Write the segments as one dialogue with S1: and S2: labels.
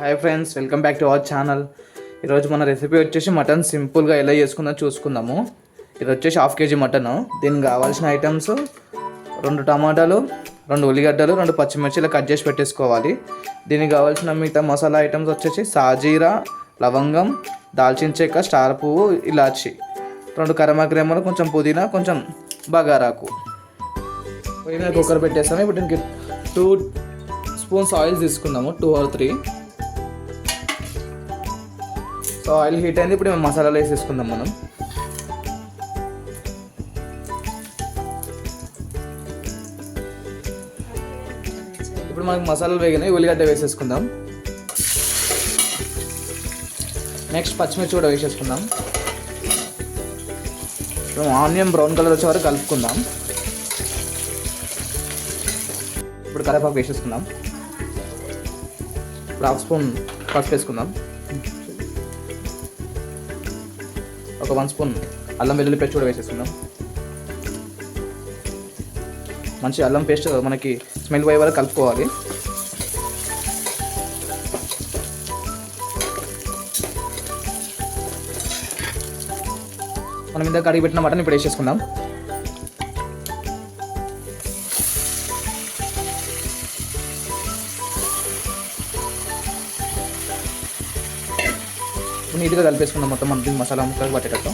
S1: Hi friends welcome back to our channel ఈరోజు మన recipe వచ్చేసి మటన్ సింపుల్గా ఎలా చేసుకుందో చూసుకుందాము. ఇది వచ్చేసి హాఫ్ కేజీ మటన్ దీనికి కావాల్సిన ఐటమ్స్ రెండు టమాటాలు రెండు ఉల్లిగడ్డలు రెండు పచ్చిమిర్చిలు కట్ చేసి పెట్టేసుకోవాలి. దీనికి కావాల్సిన మిగతా మసాలా ఐటమ్స్ వచ్చేసి సాజీరా లవంగం దాల్చిన చెక్క స్టార్ పువ్వు ఇలాచి. రెండు కరమాగ్రేమలు కొంచెం పుదీనా కొంచెం బగారాకు. పొయ్యి కుక్కర్ పెట్టేస్తాము ఇప్పుడు దీనికి టూ స్పూన్స్ ఆయిల్ తీసుకుందాము. Two or three so oil heat అయింది. ఇప్పుడు మేము మసాలాలు వేసేసుకుందాం మనం. ఇప్పుడు మనకు మసాలాలు వేగినాయి. ఉల్లిగడ్డ వేసేసుకుందాం. నెక్స్ట్ పచ్చిమిర్చి కూడా వేసేసుకుందాం. ఇప్పుడు ఆనియన్ బ్రౌన్ కలర్ వచ్చే వరకు కలుపుకుందాం. ఇప్పుడు కరేపాకు వేసేసుకుందాం. ఇప్పుడు హాఫ్ స్పూన్ పసుపు వేసుకుందాం. ఒక వన్ స్పూన్ అల్లం వెల్లుల్లి పేస్ట్ కూడా వేసేసుకుందాం. మంచి అల్లం పేస్ట్ మనకి స్మెల్ పోయే వరకు కలుపుకోవాలి. మనం ఇందాక కడిగి పెట్టిన మటన్ ఇప్పుడు వేసేసుకుందాం. నీట్గా కలిపేసుకుందాం మొత్తం మన మసాలా ముక్కలు పట్టేటట్టు.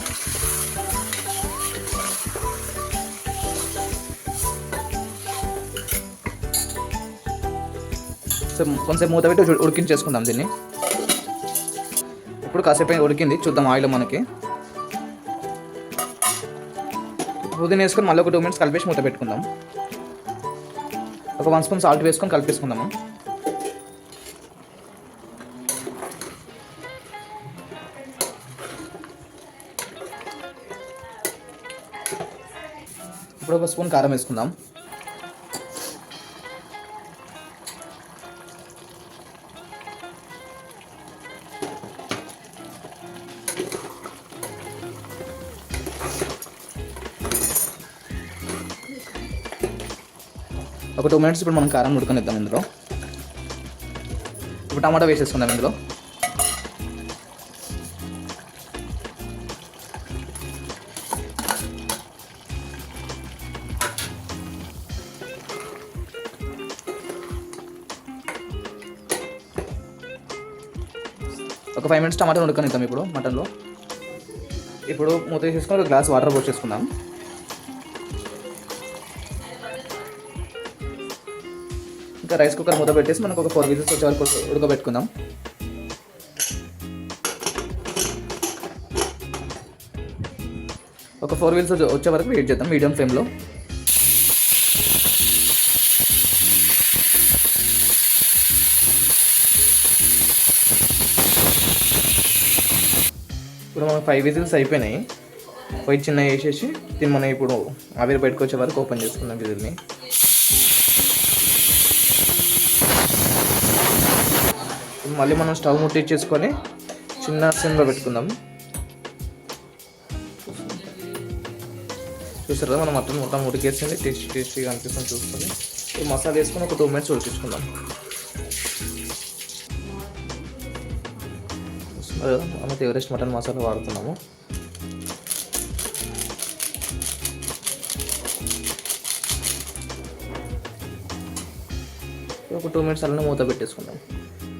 S1: సో కొంచెం మూత పెట్టి ఉడికించేసుకుందాం దీన్ని. ఇప్పుడు కాసేపు ఉడికింది చూద్దాం ఆయిల్ మనకి. పుదీనా వేసుకొని మళ్ళీ ఒక టూ మినిట్స్ కలిపేసి మూత పెట్టుకుందాం. ఒక వన్ స్పూన్ సాల్ట్ వేసుకొని కలిపేసుకుందాము. ఇప్పుడు ఒక స్పూన్ కారం వేసుకుందాం. ఒక టూ మినిట్స్ ఇప్పుడు మనం కారం ఉడకనిద్దాం ఇందులో. ఇప్పుడు టమాటా వేసేసుకుందాం ఇందులో. ఒక ఫైవ్ మినిట్స్ టమాటాలు ఉడకనిద్దాం ఇప్పుడు మటన్లో. ఇప్పుడు మూత తీసుకొని ఒక గ్లాస్ వాటర్ పోసేసుకుందాం ఇంకా రైస్ కుక్కర్ మూత పెట్టేసి మనకు ఒక ఫోర్ విజిల్స్ వచ్చే వరకు ఉడకబెట్టుకుందాం. ఒక ఫోర్ వీల్స్ వచ్చే వరకు వెయిట్ చేద్దాం మీడియం ఫ్లేమ్లో ఇప్పుడు మనకు ఫైవ్ విజిల్స్ అయిపోయినాయి. పోయి చిన్న వేసేసి దీన్ని మనం ఇప్పుడు ఆవిరి పెట్టుకొచ్చే వరకు ఓపెన్ చేసుకుందాం విజిల్ని. మళ్ళీ మనం స్టవ్ ముట్టించేసుకొని చిన్న సిమ్లో పెట్టుకుందాం. చూసారా మనం మటన్ మొత్తం ఉడికేసింది టేస్టీ టేస్టీగా అనిపిస్తుంది చూసుకొని. మసాలా వేసుకొని ఒక టూ మినిట్స్ ఉడికించుకుందాం. చూస్తున్నారు కదా ఎవరెస్ట్ మటన్ మసాలా వాడుతున్నాము. ఒక టూ మినిట్స్ అలానే మూత పెట్టేసుకుందాం.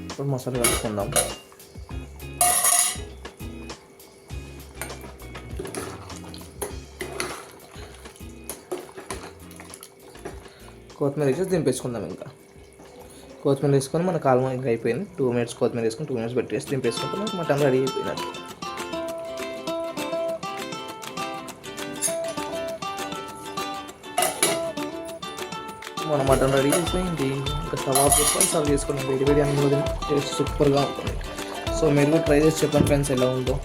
S1: ఇప్పుడు మసాలా కలుపుకుందాం. కొత్తిమీర వేసి దింపేసుకుందాం ఇంకా. కొత్తిమీర వేసుకొని మన కాలం ఇంకా అయిపోయింది. టూ మినిట్స్ కొత్తిమీర వేసుకొని టూ మినిట్స్ పెట్టేసి దింపేసుకుంటే మనకు మటన్ రెడీ అయిపోయినట్టు. మన మటన్ రెడీ అయిపోయింది. ఇంకా స్టవ్ చేసుకొని సర్వ్ చేసుకున్నాం. వేడి వేడి అన్నం టేస్ట్ సూపర్గా ఉంటుంది. సో మీరు కూడా ట్రై చేసి చెప్పండి ఫ్రెండ్స్ ఎలా ఉందో.